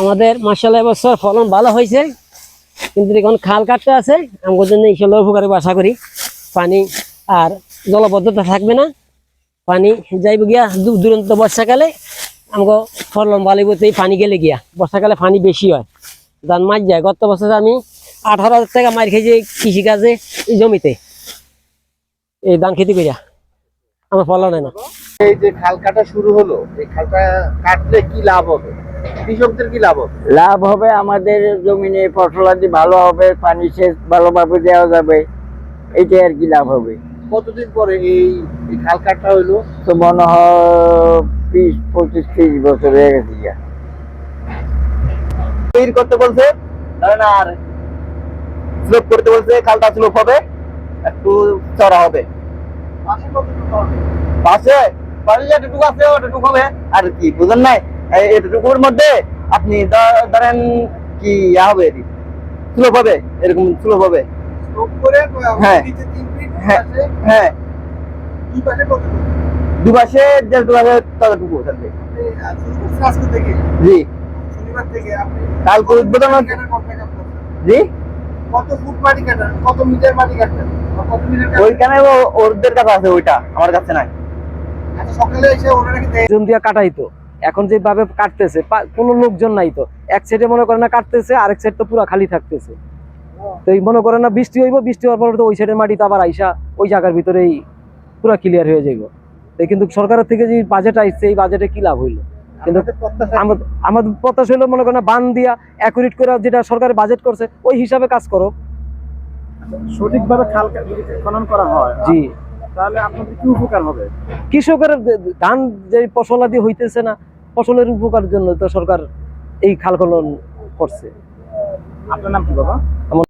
আমাদের মার্শাল্লাহ এবছর ফলন ভালো হয়েছে। কিন্তু এখন খাল কাটতে আছে। আমাদের জন্য ইনশাল্লাহ উপকারে আশা করি। পানি আর জলবদ্ধতা থাকবে না। পানি যাইব গিয়া দূর দূরান্ত বর্ষাকালে আমাকে ফলন ভালো এই পানি গেলে গিয়া। বর্ষাকালে পানি বেশি হয়। ধান মাছ যায়। গত বছর আমি আঠারো হাজার টাকা মার খেয়েছি কৃষিকাজে জমিতে। এই ধান খেতে করিয়া আমার ফলন হয় না। এই যে খাল কাটা শুরু হলো, এই খালটা কাটলে কি লাভ হবে? কৃষকদের কি লাভ হবে? লাভ হবে আমাদের জমিনে ফসলাদি ভালো হবে পানি সেচ ভালোভাবে দেওয়া যাবে এইটাই আর কি লাভ হবে। কতদিন পরে এই খাল কাটা হইল? তো মনে হয় বিশ পঁচিশ তিরিশ বছর হয়ে গেছে। তৈরি করতে বলছে? ধরেন আর স্লোপ করতে বলছে খালটা স্লোপ হবে একটু চড়া হবে? পাশে? পাশে যেটুকু আছে ওটুকু হবে। আর কি বুঝেন নাই? এটুকুর মধ্যে আপনি ধরেন কি ইয়া হবে স্লোপ হবে? এরকম স্লোপ হবে? হ্যাঁ। হ্যাঁ হ্যাঁ। দুপাশে যেটুকু আছে ততটুকু থাকবে। জি। কালকে উদ্বোধন জি? কত ফুট মাটি কাটার কত মিটার মাটি কাটবেন কত মিটার ওইখানে ও- ওদের কাছে আছে ওইটা আমার কাছে নাই। আচ্ছা সকালে এসে কাটাইতো এখন যেভাবে কাটতেছে কোনো লোকজন নাই তো। এক সাইডে মনে করে না কাটতেছে আরেক সাইড তো পুরো খালি থাকতেছে। তো এই মনে করে না বৃষ্টি হইব বৃষ্টি হওয়ার পরে তো ওই সাইডের মাটি তো আবার আইসা ওই জায়গার ভিতরেই পুরো ক্লিয়ার হয়ে যাইব। তো কিন্তু সরকারের থেকে যে বাজেট আসছে এই বাজেটে কি লাভ হইল? কিন্তু আমাদের প্রত্যাশা হইল মনে করেন না বান দিয়া অ্যাকুরেট করে যেটা সরকার বাজেট করছে ওই হিসাবে কাজ করো। সঠিকভাবে খাল খনন করা হয়। জি। তাহলে আপনাদের কি উপকার হবে? কৃষকের ধান যে ফসলাদি হইতেছে না ফসলের উপকার জন্য তো সরকার এই খাল খনন করছে। আপনার নাম কি বাবা?